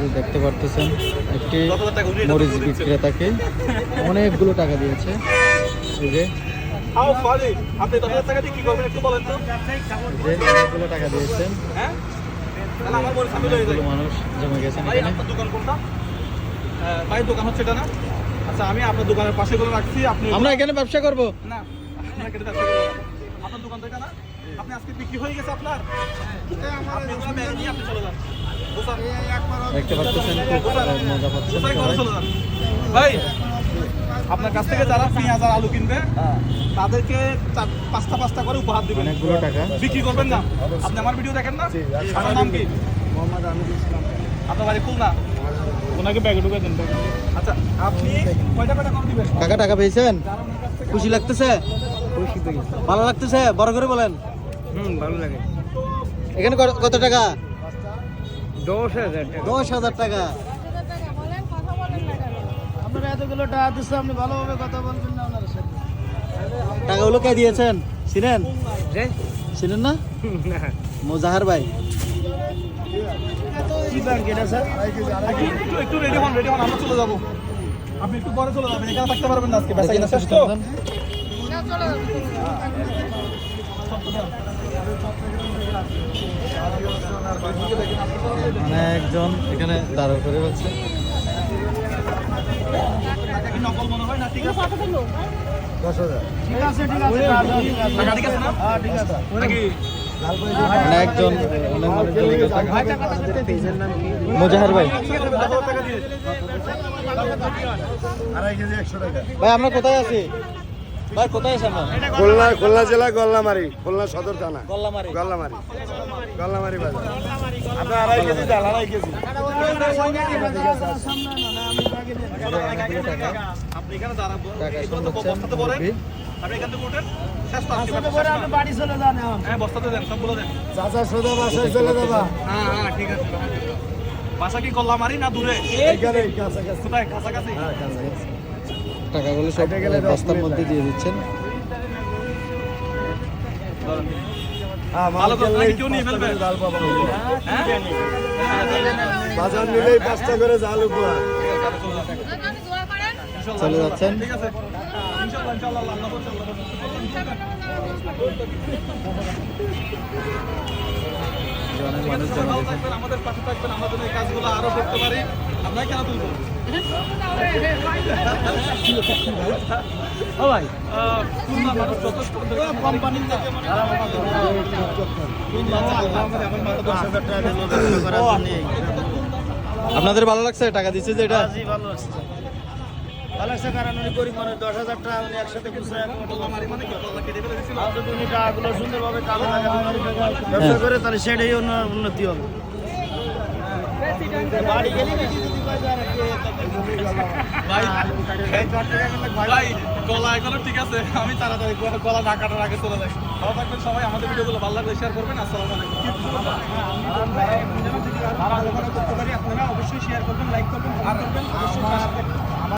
যে দেখতে পারতেছেন একটি মরিচ বিক্রেতাকে অনেকগুলো টাকা দিয়েছে। এই যে আপনি দশ হাজার টাকা দিয়ে কি করবেন একটু বলেন তো। অনেকগুলো টাকা দিয়েছেন হ্যাঁ? মনে হয়ে মানুষ জমে গেছেন ভাই আপনার দোকান হচ্ছে এটা না? আচ্ছা আমি আপনার দোকানের পাশে করে রাখছি আপনি আমরা এখানে ব্যবসা করব। না আপনার দোকান থেকে না? আপনি আজকে বিক্রি হয়ে গেছে আপনার? আপনি ব্যাগ চলে যান। দেখতে পাচ্ছেন খুব মজা পাচ্ছেন ভাই আপনার কাছ থেকে যারা পেঁয়াজ আর আলু কিনবে তাদেরকে চার- পাঁচটা পাঁচটা করে উপহার দিবেন। অনেকগুলো টাকা। বিক্রি করবেন না? আপনি আমার ভিডিও দেখেন না? আপনার নাম কি? আপনার বাড়ি খুলনা? ওনাকে ব্যাগে ঢুকে দেন আচ্ছা আপনি কয়টা কয়টা করে দিবেন? টাকা টাকা পেয়েছেন? খুশি লাগতেছে? ভালো লাগতেছে? বড় করে বলেন। হুম ভালো লাগে। এখানে কত টাকা? দশ হাজার টাকা। দশ হাজার টাকা। বলেন কথা বলেন না কেন আপনার এতগুলো টাকা দিচ্ছে আপনি ভালোভাবে কথা বলবেন না ওনার সাথে। টাকাগুলো কে দিয়েছেন? চিনেন? চিনেন না? মোজাহার ভাই। কি ব্যাংক এটা স্যার একটু একটু রেডি হন রেডি হন আমরা চলে যাব। আপনি একটু পরে চলে যাবেন এখানে থাকতে পারবেন না আজকে বেচা কিনা শেষ তো। না চলে চলে অনেকজন এখানে দাঁড়া করে নকল মনে না ঠিক আছে কত দিলো ঠিক আছে ঠিক আছে টাকা ঠিক আছে না ঠিক আছে নাকি অনেকজন অনেক মানুষজন টাকা ভাই টাকাটা দিতে পেয়েছেন নাম কি মোজাহার ভাই। ভাই, আমরা কোথায় আছি? ভাই কোথায় আছি আমরা খুলনা খুলনা জেলা গল্লামারি খুলনা সদর থানা গল্লামারি গল্লামারি গল্লামারি বাজার আপনার আড়াই কেজি চাল আড়াই কেজি আপনি এখানে দাঁড়াবো টাকা এগুলো বস্তাতে ভরেন আপনি এখান থেকে উঠেন হ্যাঁ হ্যাঁ হ্যাঁ বাসা কি কল্লামারি না দূরে কোথায় কাছাকাছি টাকাগুলো সব বস্তার মধ্যে দিয়ে দিচ্ছেন হ্যাঁ, হ্যাঁ বাজার নিলেই পাঁচটা করে জাল উপহার চলে যাচ্ছেন ঠিক আছে মানুষ ভালো গেছে আমাদের পাশে থাকবেন যেন এই কাজগুলো আরও করতে পারি। আপনারা কেন তুলবো? ভাই। খুলনা মানুষ যথেষ্ট কোম্পানি থেকে মানে আমাদের। আপনাদের ভালো লাগছে টাকা দিচ্ছে যে এটা? ভালো লাগছে। ভালো লাগছে কারণ উনি গরিব মানুষ দশ হাজার টাকা উনি একসাথে খুচরা মানে যদি উনি টাকাগুলো সুন্দরভাবে কাজে লাগাতে ব্যবসা করে তাহলে সেটাই উন্নয়ন- উন্নতি হবে। বাড়ি গেলে ভাই গলা ঠিক আছে আমি তাড়াতাড়ি গলা না কাটার আগে চলে যাই। ভালো থাকবেন সবাই আমাদের ভিডিওগুলো ভালো লাগলে শেয়ার করবেন আসসালামু আলাইকুম। আপনারা অবশ্যই শেয়ার করবেন লাইক করবেন করবেন অবশ্যই